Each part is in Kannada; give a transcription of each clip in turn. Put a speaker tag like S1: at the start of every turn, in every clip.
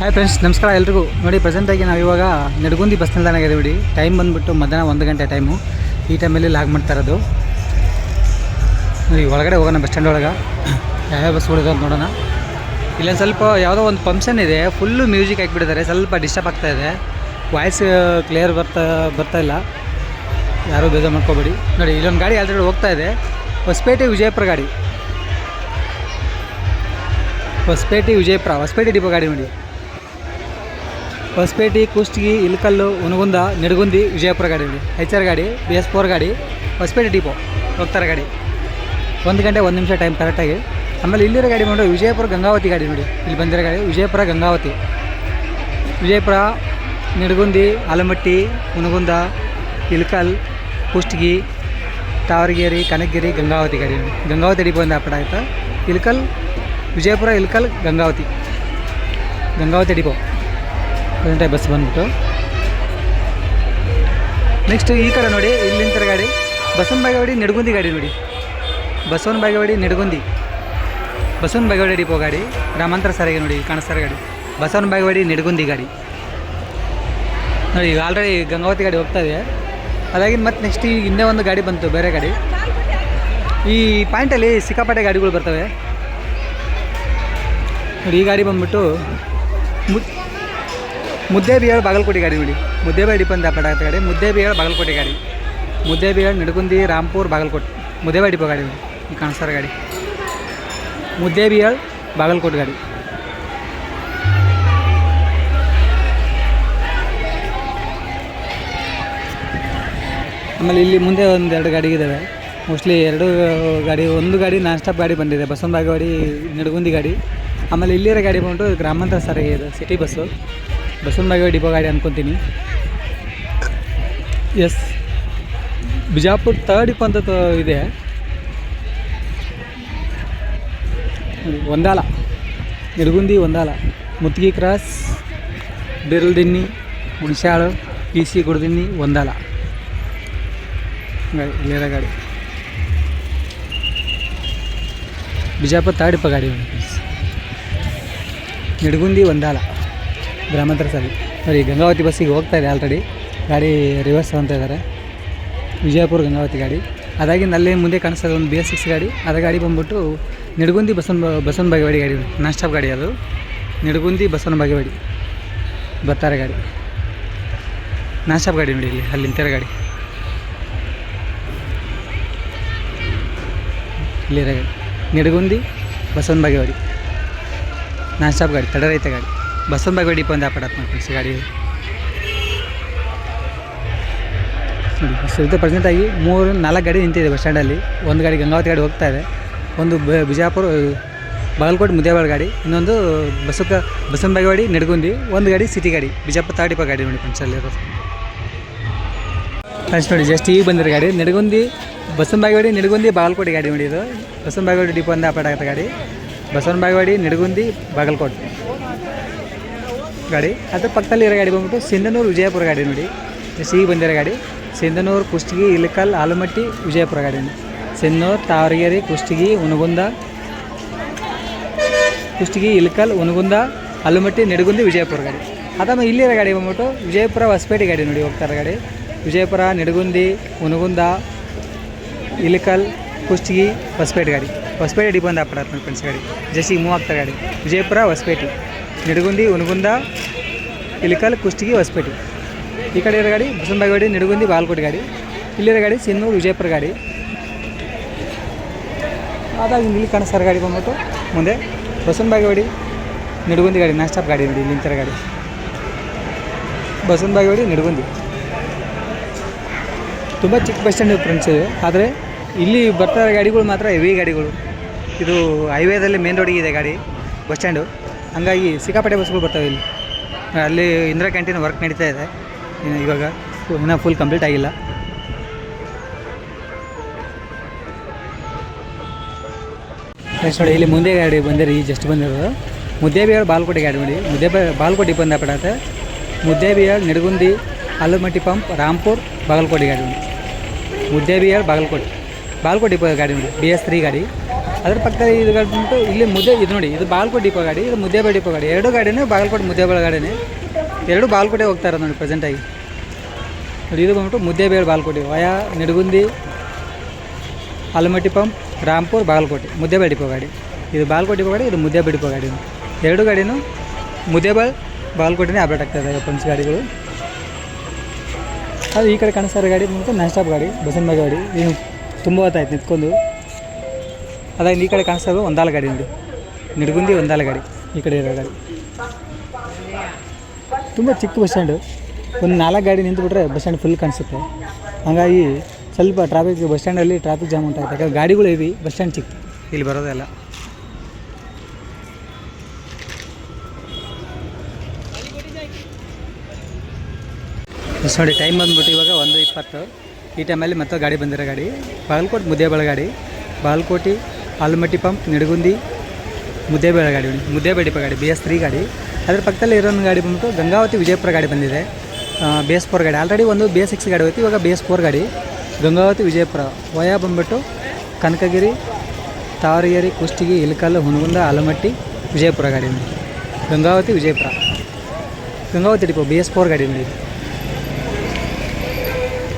S1: ಹಾಯ್ ಫ್ರೆಂಡ್ಸ್ ನಮಸ್ಕಾರ ಎಲ್ರಿಗೂ. ನೋಡಿ ಪ್ರೆಸೆಂಟಾಗಿ ನಾವು ಇವಾಗ ನಡಗುಂದಿ ಬಸ್ ನಿಲ್ದಾಣ ನೋಡಿ ಟೈಮ್ ಬಂದುಬಿಟ್ಟು ಮಧ್ಯಾಹ್ನ ಒಂದು ಗಂಟೆ ಟೈಮು ಈ ಟೈಮಲ್ಲಿ ಲಾಗ್ ಮಾಡ್ತಾ ಇರೋದು. ನೋಡಿ, ಒಳಗಡೆ ಹೋಗೋಣ ಬಸ್ ಸ್ಟ್ಯಾಂಡ್ ಒಳಗೆ. ಯಾವ್ಯಾವ ಬಸ್ಗಳಿದೆ ಅಂತ ನೋಡೋಣ. ಇಲ್ಲೊಂದು ಸ್ವಲ್ಪ ಯಾವುದೋ ಒಂದು ಫಂಕ್ಷನ್ ಇದೆ. ಫುಲ್ಲು ಮ್ಯೂಸಿಕ್ ಹಾಕಿಬಿಟ್ಟಿದ್ದಾರೆ. ಸ್ವಲ್ಪ ಡಿಸ್ಟರ್ಬ್ ಆಗ್ತಾ ಇದೆ. ವಾಯ್ಸ್ ಕ್ಲಿಯರ್ ಬರ್ತಾ ಬರ್ತಾ ಇಲ್ಲ. ಯಾರೂ ಬೇಜಾರು ಮಾಡ್ಕೋಬೇಡಿ. ನೋಡಿ, ಇಲ್ಲೊಂದು ಗಾಡಿ ಆಲ್ರೆಡಿ ಹೋಗ್ತಾ ಇದೆ. ಹೊಸಪೇಟೆ ವಿಜಯಪುರ ಗಾಡಿ. ಹೊಸಪೇಟೆ ವಿಜಯಪುರ, ಹೊಸಪೇಟೆ ಡಿಪೋ ಗಾಡಿ ನೋಡಿ. ಹೊಸಪೇಟೆ, ಕುಷ್ಟಗಿ, ಇಲ್ಕಲ್ಲು ಉನಗುಂದ ನಿಡಗುಂದಿ, ವಿಜಯಪುರ ಗಾಡಿ ನೋಡಿ. ಎಚ್ ಆರ್ ಗಾಡಿ ಬಿ ಎಸ್ ಫೋರ್ ಗಾಡಿ, ಹೊಸಪೇಟೆ ಡಿಪೋ ಹೋಗ್ತಾರೆ ಗಾಡಿ. ಒಂದು ಗಂಟೆ ಒಂದು ನಿಮಿಷ ಟೈಮ್ ಕರೆಕ್ಟಾಗಿ ಆಮೇಲೆ ಇಲ್ಲಿರೋ ಗಾಡಿ ನೋಡಿ, ವಿಜಯಪುರ ಗಂಗಾವತಿ ಗಾಡಿ ನೋಡಿ. ಇಲ್ಲಿ ಬಂದಿರೋ ಗಾಡಿ ವಿಜಯಪುರ ಗಂಗಾವತಿ. ವಿಜಯಪುರ, ನಿಡಗುಂದಿ, ಆಲಮಟ್ಟಿ ಉನಗುಂದ ಇಲ್ಕಲ್, ಕುಷ್ಟಗಿ, ತಾವರಗೇರಿ, ಕನಕಗಿರಿ, ಗಂಗಾವತಿ ಗಾಡಿ ನೋಡಿ. ಗಂಗಾವತಿ ಡಿಪೋ ಇಂದ ಆಯ್ತಾ Ilkal, Vijayapura, Ilkal, Gangavathi. Gangavathi depot present bus ಬಂದ್ಬಿಟ್ಟು. ನೆಕ್ಸ್ಟ್ ಈ ಕಡೆ ನೋಡಿ ಇಲ್ಲಿ ನಿಂತರ ಗಾಡಿ ಬಸವನ ಬಾಗೇವಾಡಿ, ನೆಡಗುಂದಿ ಗಾಡಿ ನೋಡಿ. ಬಸವನ ಬಾಗೇವಾಡಿ, ನೆಡಗುಂದಿ. ಬಸವನ ಬಾಗೇವಾಡಿ ಡಿಪೋ ಗಾಡಿ. ಗ್ರಾಮಾಂತರ ಸಾರಿಗೆ ನೋಡಿ ಕಾಣಿಸ್ತಾರೆ ಗಾಡಿ. ಬಸವನ ಬಾಗೇವಾಡಿ, ನೆಡಗುಂದಿ ಗಾಡಿ. ನೋಡಿ, ಈಗ ಆಲ್ರೆಡಿ ಗಂಗಾವತಿ ಗಾಡಿ ಹೋಗ್ತಾ ಇದೆ. ಅದಾಗಿ ಮತ್ತು ನೆಕ್ಸ್ಟ್ ಈಗ ಇನ್ನೇ ಒಂದು ಗಾಡಿ ಬಂತು, ಬೇರೆ ಗಾಡಿ. ಈ ಪಾಯಿಂಟಲ್ಲಿ ಸಿಕ್ಕಾಪಟ್ಟೆ ಗಾಡಿಗಳು ಬರ್ತವೆ. ನೋಡಿ, ಈ ಗಾಡಿ ಬಂದ್ಬಿಟ್ಟು ಮುದ್ದೆ ಬಿಹಾಳ್ ಬಾಗಲಕೋಟೆ ಗಾಡಿ ನೋಡಿ ಮುದ್ದೆ ಬಾಯಿ ಡಿಪೋ ಅಂತ ಪಡ ಗಾಡಿ. ಮುದ್ದೆ ಬಿಹಾಳ್ ಬಾಗಲಕೋಟೆ ಗಾಡಿ. ಮುದ್ದೆ ಬಿಹಾಳ್ ನಿಡಗುಂದಿ ರಾಂಪುರ್ ಬಾಗಲಕೋಟೆ. ಮುದ್ದೆ ಬಾಯಿ ಡಿಪೋ ಗಾಡಿ ನೋಡಿ ಈ ಕಾಣಿಸ್ತಾರೆ ಗಾಡಿ. ಮುದ್ದೆ ಬಿಹಾಳ್ ಬಾಗಲಕೋಟೆ ಗಾಡಿ. ಆಮೇಲೆ ಇಲ್ಲಿ ಮುಂದೆ ಒಂದು ಎರಡು ಗಾಡಿ ಇದ್ದಾವೆ ಮೋಸ್ಟ್ಲಿ ಎರಡು ಗಾಡಿ, ಒಂದು ಗಾಡಿ ನಾನ್ ಸ್ಟಾಪ್ ಗಾಡಿ ಬಂದಿದೆ. ಬಸವನ ಬಾಗೇವಾಡಿ, ನಿಡಗುಂದಿ ಗಾಡಿ. ಆಮೇಲೆ ಇಲ್ಲಿರೋ ಗಾಡಿ ಬಂದು ಗ್ರಾಮಾಂತರ ಸಾರಿಗೆ ಇದೆ ಸಿಟಿ ಬಸ್ಸು ಬಸವನ ಬಾಗೇವಾಡಿ ಡಿಪೋ ಗಾಡಿ ಅಂದ್ಕೊತೀನಿ ಎಸ್ ಬಿಜಾಪುರ ತರ್ಡ್ ಡಿಪೋ ಅಂತ ಇದೆ. ಒಂದಾಲ ನಿಡಗುಂದಿ ಒಂದಾಲ ಮುತ್ತಿಗೆ ಕ್ರಾಸ್, ಬಿರ್ಲ್ದಿನ್ನಿ ಹುಣಸಾಳು ಪಿ ಸಿ ಗುಡ್ದಿನ್ನಿ ಒಂದಾಲ ಗಾಡಿ ಇಲ್ಲಿರೋ ಗಾಡಿ. ಬಿಜಾಪುರ ತರ್ಡ್ ಡಿಪೋ ಗಾಡಿ ನೋಡಿ ನಿಡಗುಂದಿ ಒಂದಾಲ ಗ್ರಾಮಾಂತರ ಸಾರಿ. ಸರಿ ಗಂಗಾವತಿ ಬಸ್ಸಿಗೆ ಹೋಗ್ತಾ ಇದೆ ಆಲ್ರೆಡಿ ಗಾಡಿ ರಿವರ್ಸ್ ಅಂತ ಇದ್ದಾರೆ. ವಿಜಯಪುರ ಗಂಗಾವತಿ ಗಾಡಿ. ಅದಾಗಿಂದ ಅಲ್ಲಿ ಮುಂದೆ ಕಾಣಿಸ್ತದೆ ಒಂದು ಬಿ ಎಸ್ ಸಿಕ್ಸ್ ಗಾಡಿ. ಅದ ಗಾಡಿ ಬಂದ್ಬಿಟ್ಟು ನಿಡಗುಂದಿ ಬಸವನ ಬಸವನ ಬಾಗೇವಾಡಿ ಗಾಡಿ ನಾನ್ ಗಾಡಿ ಅದು. ನಿಡಗುಂದಿ ಬಸವನ ಬಾಗೇವಾಡಿ. ಬರ್ತಾರೆ ಗಾಡಿ. ನಾನ್ ಗಾಡಿ ನೋಡಿ ಇಲ್ಲಿ, ಅಲ್ಲಿ ನಿಂತಿರೋ ಗಾಡಿ. ಇಲ್ಲಿರೋ ಗಾಡಿ. ನಿಡಗುಂದಿ ಬಸವನ ಬಾಗೇವಾಡಿ. ನಾನ್ ಗಾಡಿ, ತಡ ರೈತ ಗಾಡಿ ಬಸವನ ಡಿಪೋ ಒಂದು ಆಪಡತ್ ಮಾಡ್ಕೊಂಡು ಗಾಡಿ ನೋಡಿ ಪ್ರೆಸೆಂಟ್ ಪ್ರೆಸೆಂಟಾಗಿ ಮೂರು, ನಾಲ್ಕು ಗಾಡಿ ನಿಂತಿದೆ ಬಸ್ ಸ್ಟ್ಯಾಂಡಲ್ಲಿ. ಒಂದು ಗಾಡಿ ಗಂಗಾವತಿ ಗಾಡಿ ಹೋಗ್ತಾ ಇದೆ. ಒಂದು ಬ- ಬಿಜಾಪುರ ಬಾಗಲಕೋಟೆ ಮುದ್ದೇಬಾಳ ಗಾಡಿ. ಇನ್ನೊಂದು ಬಸಕ ಬಸವನ ಬಾಗೇವಾಡಿ, ನಡಗುಂದಿ. ಒಂದು ಗಾಡಿ ಸಿಟಿ ಗಾಡಿ, ಬಿಜಾಪುರ ತಾಡಿಪ ಗಾಡಿ ನೋಡಿ ಫ್ರೆಂಡ್ಸಲ್ಲಿರೋದು ಫ್ರೆಂಡ್ಸ್ ನೋಡಿ ಜಸ್ಟ್ ಈಗ ಬಂದಿರೋ ಗಾಡಿ. ನಡಗುಂದಿ, ಬಸವನ ಬಾಗೇವಾಡಿ, ನಡಗುಂದಿ, ಬಾಗಲಕೋಟೆ ಗಾಡಿ ನೋಡಿ ಇದು. ಬಸವನ ಬಾಗೇವಾಡಿ ಡಿಪೋ ಒಂದು ಆಪಾಡಾಗತ್ತೆ ಗಾಡಿ. ಬಸವನ ಬಾಗೇವಾಡಿ, ನಡಗುಂದಿ, ಬಾಗಲಕೋಟೆ. ಗಾಡಿ. ಅದ್ರ ಪಕ್ಕದಲ್ಲಿ ಇರೋ ಗಾಡಿ ಬಂದ್ಬಿಟ್ಟು ಸಿಂಧನೂರು ವಿಜಯಪುರ ಗಾಡಿ ನೋಡಿ. ಸಿಹಿ ಬಂದಿರೋ ಗಾಡಿ. ಸಿಂಧನೂರು, ಕುಷ್ಟಗಿ, ಇಲಕಲ್, ಆಲಮಟ್ಟಿ, ವಿಜಯಪುರ ಗಾಡಿ ಸಿಂಧನೂರು, ತಾವರಗೇರಿ, ಕುಷ್ಟಗಿ ಉನಗುಂದ ಕುಷ್ಟಗಿ, ಇಲಕಲ್ ಉನಗುಂದ ಆಲಮಟ್ಟಿ, ನೆಡಗುಂದಿ, ವಿಜಯಪುರ ಗಾಡಿ. ಅದಮ್ಮ ಇಲ್ಲಿರೋ ಗಾಡಿ ಬಂದ್ಬಿಟ್ಟು ವಿಜಯಪುರ ಹೊಸಪೇಟೆ ಗಾಡಿ ನೋಡಿ ಹೋಗ್ತಾರೆ ಗಾಡಿ. ವಿಜಯಪುರ, ನಿಡಗುಂದಿ ಉನಗುಂದ ಇಲಕಲ್, ಕುಷ್ಟಗಿ, ಹೊಸಪೇಟೆ ಗಾಡಿ. ಹೊಸಪೇಟೆ ಡಿಪೋ ಅಂತ ಅಪ್ಪಡ ಫ್ರೆಂಡ್ಸ್ ಗಾಡಿ. ಜಸ್ಟ್ ಈಗ ಮೂವ್ ಆಗ್ತಾರೆ ಗಾಡಿ. ವಿಜಯಪುರ, ಹೊಸಪೇಟೆ. ನಿಡಗುಂದಿ ಉನಗುಂದ ಇಲಿಕಲ್ ಕುಷ್ಟಗಿ, ಹೊಸಪೇಟೆ. ಈ ಕಡೆ ಇರೋ ಗಾಡಿ ಬಸವನಬಾಯಿ ಗಾಡಿ ನಿಡಗುಂದಿ ಬಾಲ್ಕೋಟೆ ಗಾಡಿ. ಇಲ್ಲಿರೋ ಗಾಡಿ ಸಿನ್ನೂರು, ವಿಜಯಪುರ ಗಾಡಿ. ಆದಾಗ ಇಲ್ಲಿ ಕಾಣಿಸ್ತಾರೆ ಗಾಡಿ ಬಂದ್ಬಿಟ್ಟು. ಮುಂದೆ ಬಸವನ ಗಾಡಿ ನಿಡಗುಂದಿ ಗಾಡಿ, ನಾನ್ ಗಾಡಿ ನೋಡಿ, ಇಲ್ಲಿ ನಿಂತಿರೋ ಗಾಡಿ. ಬಸವನ ಗಾಡಿ ನಿಡಗುಂದಿ. ತುಂಬ ಚಿಕ್ಕ ಬಸ್ ಸ್ಟ್ಯಾಂಡ್ ಫ್ರೆಂಡ್ಸ್ ಇದೆ. ಆದರೆ ಇಲ್ಲಿ ಬರ್ತಾ ಗಾಡಿಗಳು ಮಾತ್ರ ಹೆವಿ ಗಾಡಿಗಳು. ಇದು ಹೈವೇದಲ್ಲಿ ಮೇನ್ ರೋಡಿಗೆ ಇದೆ ಗಾಡಿ, ಬಸ್ ಸ್ಟ್ಯಾಂಡು. ಹಂಗಾಗಿ ಸಿಕ್ಕಾಪಟ್ಟೆ ಬಸ್ಗಳು ಬರ್ತವೆ ಇಲ್ಲಿ. ಅಲ್ಲಿ ಇಂದಿರಾ ಕ್ಯಾಂಟೀನ್ ವರ್ಕ್ ನಡೀತಾ ಇದೆ. ಇವಾಗ ಇನ್ನೂ ಫುಲ್ ಕಂಪ್ಲೀಟ್ ಆಗಿಲ್ಲ. ನೆಕ್ಸ್ಟ್ ನೋಡಿ, ಇಲ್ಲಿ ಮುಂದೆ ಗಾಡಿ ಬಂದಿರಿ, ಈ ಜಸ್ಟ್ ಬಂದಿರೋದು. ಮುದ್ದೆ ಬಿಹಾರ್ ಬಾಲ್ಕೋಟೆ ಗಾಡಿ ನೋಡಿ. ಮುದ್ದೆ ಬಾಲ್ಕೋಟೆ ಬಂದ ಪಡತ್ತೆ ಮುದ್ದೆ ಬಿಹಾರ್ ನಿಡಗುಂದಿ, ಆಲೂಮಟ್ಟಿ ಪಂಪ್, ರಾಮ್ಪುರ್, ಬಾಗಲಕೋಟೆ ಗಾಡಿ ನೋಡಿ. ಮುದ್ದೆ ಬಿಹಾರ್ ಬಾಗಲಕೋಟೆ. ಬಾಲ್ಕೋಟೆ ಗಾಡಿ ನೋಡಿ. ಬಿ ಎಸ್ ತ್ರೀ ಗಾಡಿ. ಅದ್ರ ಪಕ್ಕದಲ್ಲಿ ಇದು ಗಾಡಿ ಇಲ್ಲಿ ಮುದ್ದೆ, ಇದು ನೋಡಿ, ಇದು ಬಾಗಲಕೋಟೆ ಡಿಪೋ ಗಾಡಿ, ಇದು ಮುದ್ದೇಬೇಳೆ ಡಿಪೋ ಗಾಡಿ. ಎರಡು ಗಾಡಿನೇ ಬಾಗಲಕೋಟೆ ಮುದ್ದೇಬಳ ಗಾಡಿನೇ. ಎರಡು ಬಾಗಲಕೋಟೆ ಹೋಗ್ತಾ ಇರೋದು ನೋಡಿ ಪ್ರೆಸೆಂಟಾಗಿ ನೋಡಿ, ಇದು ಬಂದ್ಬಿಟ್ಟು Muddebihal Bagalkote, via Nidagundi, Almatti pump, Rampur, Bagalkote Muddebihal depot ಗಾಡಿ. ಇದು ಬಾಗಲಕೋಟೆ ಡಿಪೋ ಗಾಡಿ, ಇದು ಮುದ್ದೇಬೇಳೆ ಡಿಪೋ ಗಾಡಿ. ಎರಡು ಗಾಡಿನೂ ಮುದ್ದೇಬೇಳೆ ಬಾಗಲಕೋಟೆನೇ ಅಪ್ಡೇಟ್ ಆಗ್ತಾ ಇದೆ ಪಂಚ್ ಗಾಡಿಗಳು. ಅದು ಈ ಕಡೆ ಕಾಣಿಸ್ತಾ ಗಾಡಿ ಬಂದ್ಬಿಟ್ಟು ನಾನ್ ಸ್ಟಾಪ್ ಗಾಡಿ ಬಸನ್ ಗಾಡಿ. ಏನು ತುಂಬ ಹೊತ್ತಾಯ್ತು ನಿಂತ್ಕೊಂಡು. ಅದಾಗ ಈ ಕಡೆ ಕಾಣಿಸ್ತಾ ಇರೋದು ಒಂದಾಲ ಗಾಡಿ ನೋಡಿ ನಿಡ್ಗುಂದಿ ಒಂದಾಲ ಗಾಡಿ ಈ ಕಡೆ ಇರೋ ಗಾಡಿ. ತುಂಬ ಚಿಕ್ಕ ಬಸ್ ಸ್ಟ್ಯಾಂಡು. ಒಂದು ನಾಲ್ಕು ಗಾಡಿ ನಿಂತುಬಿಟ್ರೆ ಬಸ್ ಸ್ಟ್ಯಾಂಡ್ ಫುಲ್ ಕಾಣಿಸುತ್ತೆ. ಹಾಗಾಗಿ ಸ್ವಲ್ಪ ಟ್ರಾಫಿಕ್ ಬಸ್ ಸ್ಟ್ಯಾಂಡಲ್ಲಿ ಟ್ರಾಫಿಕ್ ಜಾಮ್ ಉಂಟಾಗುತ್ತೆ ಯಾಕಂದ್ರೆ ಗಾಡಿಗಳು ಇವಿ ಬಸ್ ಸ್ಟ್ಯಾಂಡ್ ಚಿಕ್ಕ. ಇಲ್ಲಿ ಬರೋದೆಲ್ಲ ನೋಡಿ ಟೈಮ್ ಬಂದ್ಬಿಟ್ಟು ಇವಾಗ ಒಂದು ಇಪ್ಪತ್ತು. ಈ ಟೈಮಲ್ಲಿ ಮತ್ತೆ ಗಾಡಿ ಬಂದಿರೋ ಗಾಡಿ. ಬಾಗಲಕೋಟೆ ಮುದ್ದೇಬೇಳೆ ಗಾಡಿ. ಬಾಗಲಕೋಟೆ ಆಲಮಟ್ಟಿ ಪಂಪ್, ನಿಡಗುಂದಿ ಮುದ್ದೇಬೇಡ ಗಾಡಿ ಮುದ್ದೇಬೇಡಿಪ ಡಿಪೋ ಗಾಡಿ ಬಿ ಎಸ್ ತ್ರೀ ಗಾಡಿ. ಅದ್ರ ಪಕ್ಕದಲ್ಲಿ ಇರೋ ಒಂದು ಗಾಡಿ ಬಂದ್ಬಿಟ್ಟು ಗಂಗಾವತಿ ವಿಜಯಪುರ ಗಾಡಿ ಬಂದಿದೆ. ಬಿ ಎಸ್ ಫೋರ್ ಗಾಡಿ. ಆಲ್ರೆಡಿ ಒಂದು ಬಿ ಎಸ್ ಸಿಕ್ಸ್ ಗಾಡಿ ಹೋಯ್ತು, ಇವಾಗ ಬಿ ಎಸ್ ಫೋರ್ ಗಾಡಿ. ಗಂಗಾವತಿ ವಿಜಯಪುರ. ವಯ ಬಂದ್ಬಿಟ್ಟು ಕನಕಗಿರಿ, ತಾವರಗಿರಿ, ಕುಷ್ಟಗಿ ಇಲಕಲ್ಲು ಹುನಗುಂದ ಆಲಮಟ್ಟಿ, ವಿಜಯಪುರ ಗಾಡಿ ನೋಡಿ Gangavathi Vijayapura. Gangavathi depot B S four ಗಾಡಿ ನೋಡಿ.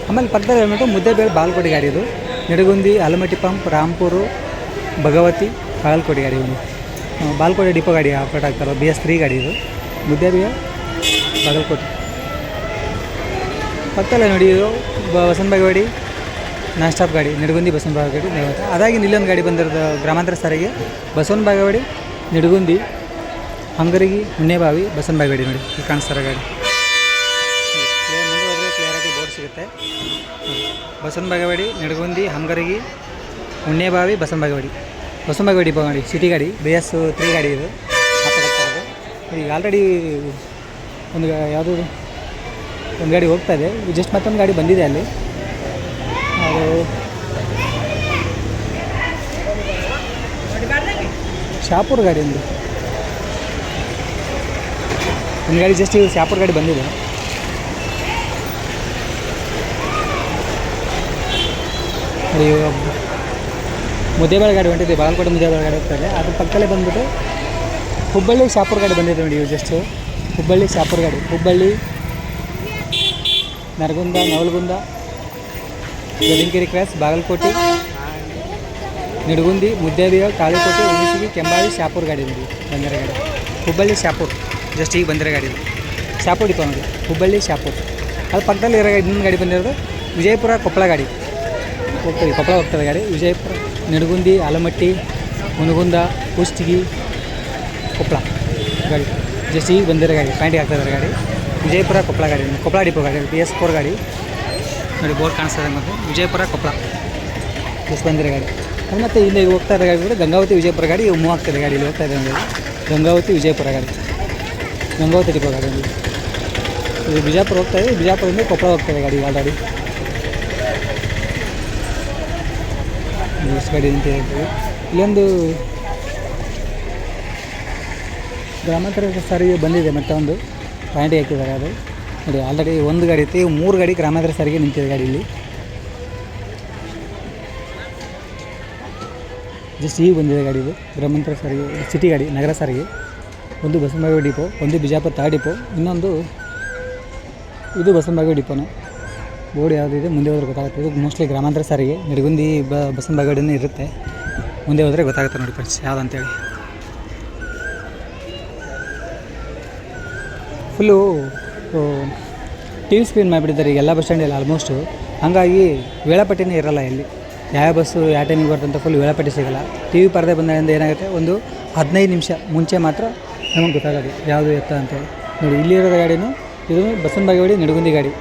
S1: ಆಮೇಲೆ ಪಕ್ಕದಲ್ಲಿ ಹೇಳ್ಬಿಟ್ಟು ಮುದ್ದೇಬೇಳೆ ಬಾಗಲಕೋಟೆ ಗಾಡಿ ಇದು. ನಿಡಗುಂದಿ, ಆಲಮಟ್ಟಿ ಪಂಪ್ ರಾಂಪುರು ಭಗವತಿ ಬಾಗಲಕೋಟೆ ಗಾಡಿ ಒಂದು ಬಾಲ್ಕೋಟೆ ಡಿಪೋ ಗಾಡಿ ಆಪ್ರೇಟ್ ಆಗ್ತಾರೋ ಬಿ ಎಸ್ ತ್ರೀ ಗಾಡಿ ಇದು. ಮುದ್ದೇಬಿಯ ಬಾಗಲ್ಕೋಟೆ. ಪಕ್ಕದಲ್ಲೇ ನೋಡಿ ಇದು ಬ- ಬಸವನ ಬಾಗೇವಾಡಿ, ನಾನ್ ಸ್ಟಾಪ್ ಗಾಡಿ, ನಿಡಗುಂದಿ ಬಸವನ ಬಾಗೇವಾಡಿ ಅದಾಗಿ ಇಲ್ಲೊಂದು ಗಾಡಿ ಬಂದಿರೋದು ಗ್ರಾಮಾಂತರ ಸಾರಿಗೆ. ಬಸವನ ಬಾಗೇವಾಡಿ, ನಿಡಗುಂದಿ, ಹಂಗರಿಗಿ ಹುಣ್ಣೆಬಾವಿ ಬಸವನ ಬಾಗೇವಾಡಿ ನೋಡಿ ಇಲ್ಲಿ ಕಾಣಿಸ್ತಾರ ಗಾಡಿ. ಕ್ಲಿಯರಾಗಿ ಬೋರ್ಡ್ ಸಿಗುತ್ತೆ. ಬಸವನ ಬಾಗೇವಾಡಿ, ನಿಡಗುಂದಿ, ಹಂಗರಗಿ ಹುಣ್ಣೆಬಾವಿ ಬಾವಿ ಬಾಗೇವಾಡಿ ಬಸವನ ಬಾಗೇವಾಡಿ ಗಾಡಿ ಸಿಟಿ ಗಾಡಿ ಬಿ ಎಸ್ ತ್ರೀ ಗಾಡಿ ಇದು. ಈಗ ಆಲ್ರೆಡಿ ಒಂದು ಯಾವುದು ಒಂದು ಗಾಡಿ ಹೋಗ್ತಾ ಇದೆ. ಜಸ್ಟ್ ಮತ್ತೊಂದು ಗಾಡಿ ಬಂದಿದೆ ಅಲ್ಲಿ. ಅದು ಶಾಪುರ್ ಗಾಡಿ ಒಂದು. ಒಂದು ಗಾಡಿ ಜಸ್ಟ್ ಈಗ ಶಾಪುರ್ ಗಾಡಿ ಬಂದಿದೆ. ಅಯ್ಯೋ ಮುದ್ದೇಬೇಳೆ ಗಾಡಿ ಹೊಂಟಿದೆ ಬಾಗಲಕೋಟೆ ಮುದ್ದೇಬೇಳೆ ಗಾಡಿ ಹೋಗ್ತಾ ಇದೆ ಅದ್ರ ಪಕ್ಕದಲ್ಲೇ ಬಂದ್ಬಿಟ್ಟು ಹುಬ್ಬಳ್ಳಿ ಶಾಪುರ ಗಾಡಿ ಬಂದಿದೆ ನೋಡಿ ಜಸ್ಟು ಹುಬ್ಬಳ್ಳಿ ಶಾಪುರ ಗಾಡಿ. ಹುಬ್ಬಳ್ಳಿ, ನರಗುಂದ, ನವಲಗುಂದ ಗದಿನಕೆರೆ ಕ್ರಾಸ್, ಬಾಗಲಕೋಟೆ, ನಿಡಗುಂದಿ ಮುದ್ದೇಬಿಯ ಕಾಳಿಕೋಟೆ ಉಳಿಸಿಗಿ ಕೆಂಬಾಳಿ ಶಾಪುರ್ ಗಾಡಿ ನೋಡಿ ಬಂದಿರೋ ಗಾಡಿ. ಹುಬ್ಬಳ್ಳಿ ಶಾಪುರ್. ಜಸ್ಟ್ ಈಗ ಬಂದಿರೋ ಗಾಡಿ. ಶಾಪುರ್ ಡಿಪೋ ನೋಡಿ. ಹುಬ್ಬಳ್ಳಿ ಶಾಪುರ್. ಅದು ಪಕ್ಕದಲ್ಲಿ ಇರೋ ಇನ್ನೊಂದು ಗಾಡಿ ಬಂದಿರೋದು ವಿಜಯಪುರ ಕೊಪ್ಪಳ ಗಾಡಿ. ಹೋಗ್ತದೆ ಕೊಪ್ಪಳ ಹೋಗ್ತದೆ ಗಾಡಿ, ವಿಜಯಪುರ, ನಿಡಗುಂದಿ, ಆಲಮಟ್ಟಿ, ಮುನಗುಂದ, ಕುಷ್ಟಗಿ, ಕೊಪ್ಪಳ ಗಾಡಿ. ಜಸ್ಟ್ ಈಗ ಬಂದಿರೋ ಗಾಡಿ, ಪ್ಯಾಂಟಿಗೆ ಆಗ್ತಾ ಇದ್ದಾರೆ ಗಾಡಿ. ವಿಜಯಪುರ, ಕೊಪ್ಪಳ ಗಾಡಿ. ಕೊಪ್ಪಳ ಡಿಪೋ ಗಾಡಿ ಬಿ ಎಸ್ ಫೋರ್ ಗಾಡಿ. ನೋಡಿ, ಬೋರ್ಡ್ ಕಾಣಿಸ್ತದೆ ಮತ್ತು. ವಿಜಯಪುರ, ಕೊಪ್ಪಳ. ಜಸ್ಟ್ ಬಂದಿರೋ ಗಾಡಿ. ಮತ್ತು ಇಲ್ಲಿ ಹೋಗ್ತಾ ಇರೋ ಗಾಡಿ ಕೂಡ ಗಂಗಾವತಿ, ವಿಜಯಪುರ ಗಾಡಿ. ಮೂವ್ ಆಗ್ತದೆ ಗಾಡಿ, ಇಲ್ಲಿ ಹೋಗ್ತಾ ಇದೆ ಗಂಗಾವತಿ, ವಿಜಯಪುರ ಗಾಡಿ. ಗಂಗಾವತಿ ಡಿಪೋ ಗಾಡಿ. ಇದು ಬಿಜಾಪುರ ಹೋಗ್ತಾ ಇದೆ. ಬಿಜಾಪುರದಿಂದ ಕೊಪ್ಪಳ ಹೋಗ್ತದೆ ಗಾಡಿ ಆಲ್ರೆಡಿ. ಎಷ್ಟು ಗಾಡಿ ಅಂತ ಹೇಳ್ತೀವಿ. ಇಲ್ಲೊಂದು ಗ್ರಾಮಾಂತರ ಸಾರಿಗೆ ಬಂದಿದೆ ಮತ್ತೆ ಒಂದು ಪಾಯಿಂಟ್ ಹಾಕಿದ್ದಾರೆ ಅದು. ನೋಡಿ ಆಲ್ರೆಡಿ ಒಂದು ಗಾಡಿ ಐತಿ ಮೂರು ಗಾಡಿ ಗ್ರಾಮಾಂತರ ಸಾರಿಗೆ ನಿಂತಿದೆ ಗಾಡಿ ಇಲ್ಲಿ. ಜಸ್ಟ್ ಈಗ ಬಂದಿದೆ ಗಾಡಿ ಇದು. ಗ್ರಾಮಾಂತರ ಸಾರಿಗೆ ಸಿಟಿ ಗಾಡಿ, ನಗರ ಸಾರಿಗೆ. ಒಂದು ಬಸವನಬಾಗೇವಾಡಿ ಡಿಪೋ ಒಂದು ಬಿಜಾಪುರ ತಾ ಡಿಪೋ ಇನ್ನೊಂದು ಇದು ಬಸವನಬಾಗೇವಾಡಿ ಡಿಪೋನು ಬೋರ್ಡ್ ಯಾವುದಿದೆ ಮುಂದೆ ಹೋದ್ರೆ ಗೊತ್ತಾಗುತ್ತೆ. ಇದು ಮೋಸ್ಟ್ಲಿ ಗ್ರಾಮಾಂತರ ಸಾರಿಗೆ, ನಿಡಗುಂದಿ, ಬ ಬಸವನಬಾಗೇವಾಡಿನೇ ಇರುತ್ತೆ. ಮುಂದೆ ಹೋದರೆ ಗೊತ್ತಾಗುತ್ತೆ ನೋಡಿ ಫ್ರೆಂಡ್ಸ್ ಯಾವ್ದು ಅಂತೇಳಿ ಫುಲ್ಲು ಟಿ ವಿ ಸ್ಕ್ರೀನ್ ಮಾಡಿಬಿಟ್ಟಿದ್ದಾರೆ ಈಗ ಎಲ್ಲ ಬಸ್ ಸ್ಟ್ಯಾಂಡಲ್ಲಿ ಆಲ್ಮೋಸ್ಟು ಹಾಗಾಗಿ ವೇಳಾಪಟ್ಟಿನೇ ಇರಲ್ಲ ಇಲ್ಲಿ. ಯಾವ ಬಸ್ಸು ಯಾವ ಟೈಮಿಗೆ ಬರ್ತಂತ ಫುಲ್ ವೇಳಾಪಟ್ಟಿ ಸಿಗಲ್ಲ. ಟಿ ವಿ ಪರದೆ ಬಂದಾಗಿಂದ ಏನಾಗುತ್ತೆ, ಒಂದು ಹದಿನೈದು ನಿಮಿಷ ಮುಂಚೆ ಮಾತ್ರ ನಮಗೆ ಗೊತ್ತಾಗೋದು ಯಾವುದು ಎತ್ತ ಅಂತೇಳಿ ನೋಡಿ, ಇಲ್ಲಿರೋ ಗಾಡಿನೂ, ಇದು ಬಸವನ ಬಾಗೇವಾಡಿ ನಡುಗುಂದಿ ಗಾಡಿ.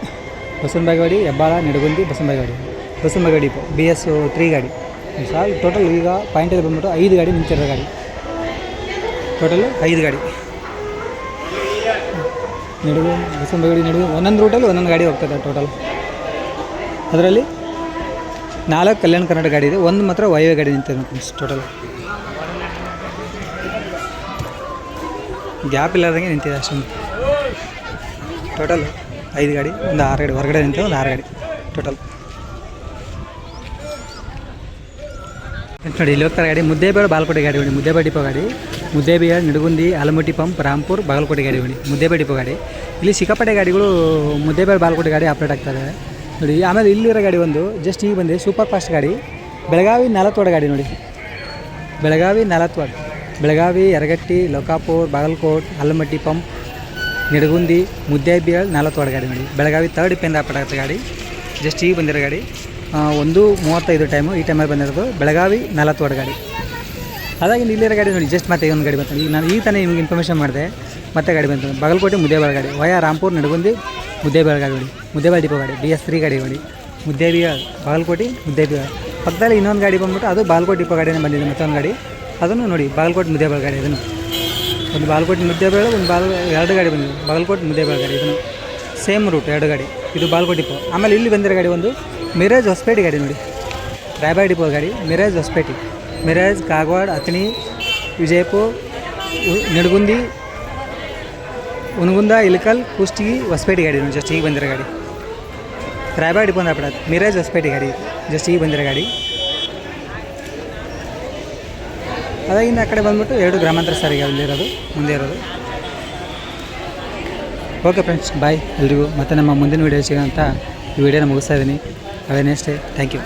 S1: ಬಸವನ ಬಾಗೇವಾಡಿ ಹೆಬ್ಬಾಳ, ನಿಡಗುಂದಿ ಬಸವನ ಬಾಗೇವಾಡಿ ಬಸವನ ಬಿ ಎಸ್ ತ್ರೀ ಗಾಡಿ. ಸಾಲ್ ಟೋಟಲ್ ಈಗ ಪಾಯಿಂಟಲ್ಲಿ ಬಂದ್ಬಿಟ್ಟು ಐದು ಗಾಡಿ ನಿಂತಿರೋ ಗಾಡಿ. ಟೋಟಲ್ ಐದು ಗಾಡಿ. ನಡುವೆ ಬಸವನಬಾಗೇವಾಡಿ ನಡುವೆ ಒಂದೊಂದು ರೂಟಲ್ಲಿ ಒಂದೊಂದು ಗಾಡಿ ಹೋಗ್ತದೆ ಟೋಟಲ್ ಅದರಲ್ಲಿ ನಾಲ್ಕು ಕಲ್ಯಾಣ ಕರ್ನಾಟಕ ಗಾಡಿ ಇದೆ, ಒಂದು ಮಾತ್ರ ವೈವೇ ಗಾಡಿ ನಿಂತಿದೆ ಟೋಟಲ್ ಗ್ಯಾಪ್ ಇಲ್ಲದಂಗೆ ನಿಂತಿದೆ ಅಷ್ಟೊಂದು. ಟೋಟಲ್ ಐದು ಗಾಡಿ, ಒಂದು ಆರು ಗಾಡಿ, ಹೊರಗಡೆ ನಿಂತು ಒಂದು ಆರು ಗಾಡಿ ಟೋಟಲ್ ನೋಡಿ, ಇಲ್ಲಿ ಹೋಗ್ತಾರೆ ಗಾಡಿ. ಮುದ್ದೇಬೇಡ ಬಾಲ್ಕೋಟೆ ಗಾಡಿ ನೋಡಿ ಮುದ್ದೇಬೇಡ ಡಿಪೋ ಗಾಡಿ. ಮುದ್ದೇಬೇಳೆ ನಿಡಗುಂದಿ, ಆಲಮಟ್ಟಿ ಪಂಪ್ ರಾಂಪುರ್ ಬಾಗಲಕೋಟೆ ಗಾಡಿ ನೋಡಿ ಮುದ್ದೇಬೇಡ ಡಿಪೋ ಗಾಡಿ. ಇಲ್ಲಿ ಸಿಕ್ಕಾಪಟ್ಟೆ ಗಾಡಿಗಳು ಮುದ್ದೇಬೇಡ ಬಾಲ್ಕೋಟೆ ಗಾಡಿ ಆಪ್ರೇಟ್ ಆಗ್ತದೆ ನೋಡಿ, ಆಮೇಲೆ ಇಲ್ಲಿರೋ ಗಾಡಿ ಒಂದು ಜಸ್ಟ್ ಈಗ ಬಂದೆ ಸೂಪರ್ ಫಾಸ್ಟ್ ಗಾಡಿ. ಬೆಳಗಾವಿ ನಾಲತ್ವಾಡ ಗಾಡಿ ನೋಡಿ. ಬೆಳಗಾವಿ ನಲವತ್ತೋಡ ಬೆಳಗಾವಿ, ಯರಗಟ್ಟಿ, ಲೋಕಾಪುರ್, ಬಾಗಲಕೋಟ್, ಆಲಮಟ್ಟಿ ಪಂಪ್ ನಿಡಗುಂದಿ ಮುದ್ದೇಬೇಳೆ ನಲವತ್ತೋಡ ಗಾಡಿ ನೋಡಿ. ಬೆಳಗಾವಿ ತರ್ಡ್ ಪೆಂದ ಪಟ್ಟ ಗಾಡಿ. ಜಸ್ಟ್ ಈಗ ಬಂದಿರೋ ಗಾಡಿ. ಒಂದು ಮೂವತ್ತೈದು ಟೈಮು ಈ ಟೈಮಲ್ಲಿ ಬಂದಿರೋದು ಬೆಳಗಾವಿ ನಲವತ್ತೋಡ ಗಾಡಿ. ಅದಾಗಿ ಇಲ್ಲಿರೋ ಗಾಡಿ ನೋಡಿ ಜಸ್ಟ್ ಮತ್ತೆ ಒಂದು ಗಾಡಿ ಬಂತು ನಾನು ಈ ತಾನೇ ನಿಮ್ಗೆ ಇನ್ಫಾರ್ಮೇಷನ್ ಮಾಡಿದೆ. ಮತ್ತೆ ಗಾಡಿ ಬಂತು. ಬಾಗಲಕೋಟೆ ಮುದ್ದೇಬಾಳ ಗಾಡಿ. ವಯ ರಾಂಪುರ್ ನಡಗುಂದಿ ಮುದ್ದೇಬೇಳೆ ಗಾಡಿ ನೋಡಿ. ಮುದ್ದೇಬೇಳೆ ಡಿಪೋ ಗಾಡಿ ಬಿ ಎಸ್ ತ್ರೀ ಗಾಡಿ ನೋಡಿ. ಮುದ್ದೇಬಿಯಾಳ್ ಬಾಗಲಕೋಟೆ ಮುದ್ದೇಬಿಯಾಳ್ ಪಕ್ಕದಲ್ಲಿ ಇನ್ನೊಂದು ಗಾಡಿ ಬಂದ್ಬಿಟ್ಟು ಅದು ಬಾಗಲಕೋಟೆ ಡಿಪೋ ಗಾಡಿನೇ ಬಂದಿದೆ ಮತ್ತೊಂದು ಗಾಡಿ. ಅದನ್ನು ನೋಡಿ, ಬಾಗಲಕೋಟೆ ಮುದ್ದೇಬೇಳೆ ಗಾಡಿ ಅದನ್ನು. ಒಂದು ಬಾಗಲಕೋಟೆ ಮುದ್ದೇಬೇಳೆ ಒಂದು ಬಾಲ್ ಎರಡು ಗಾಡಿ ಬಂದಿದೆ. ಬಾಗಲಕೋಟೆ ಮುದ್ದೇಬೇಳೆ ಗಾಡಿ, ಇದನ್ನು ಸೇಮ್ ರೂಟ್ ಎರಡು ಗಾಡಿ. ಇದು ಬಾಗಲಕೋಟೆ ಡಿಪೋ ಆಮೇಲೆ ಇಲ್ಲಿ ಬಂದಿರೋ ಗಾಡಿ ಒಂದು ಮಿರಾಜ್ ಹೊಸಪೇಟೆ ಗಾಡಿ ನೋಡಿ. ರಾಯಬಾಗ್ ಡಿಪೋ ಗಾಡಿ ಮಿರಾಜ್ ಹೊಸಪೇಟೆ ಮಿರಾಜ್ ಕಾಗವಾಡ ಅತಣಿ ವಿಜಯಪುರ ಉ- ನಿಡಗುಂದಿ ಉನಗುಂದ ಇಲಕಲ್ ಕುಷ್ಟಗಿ ಹೊಸಪೇಟೆ ಗಾಡಿ ನೋಡಿ ಜಸ್ಟ್ ಈಗ ಬಂದಿರೋ ಗಾಡಿ. ರಾಯಬಾಗ್ ಡಿಪೋ ಅಂದ್ರೆ ಬಿಡೋದು ಮಿರಾಜ್ ಹೊಸಪೇಟೆ ಗಾಡಿ ಜಸ್ಟ್ ಈಗ ಬಂದಿರೋ ಗಾಡಿ. ಅದಾಗಿಂದ ಆ ಕಡೆ ಬಂದುಬಿಟ್ಟು ಎರಡು ಗ್ರಾಮಾಂತರ ಸಾರಿಗೆ ಅಲ್ಲಿರೋದು ಮುಂದೆ ಇರೋದು. ಓಕೆ ಫ್ರೆಂಡ್ಸ್ ಬಾಯ್ ಎಲ್ರಿಗೂ ಮತ್ತೆ ನಮ್ಮ ಮುಂದಿನ ವೀಡಿಯೋ ಸಿಗೋಂಥ ಈ ವಿಡಿಯೋನ ಮುಗಿಸ್ತಾ ಇದ್ದೀನಿ. ಅದೇ ನೆಕ್ಸ್ಟ್ ಥ್ಯಾಂಕ್ ಯು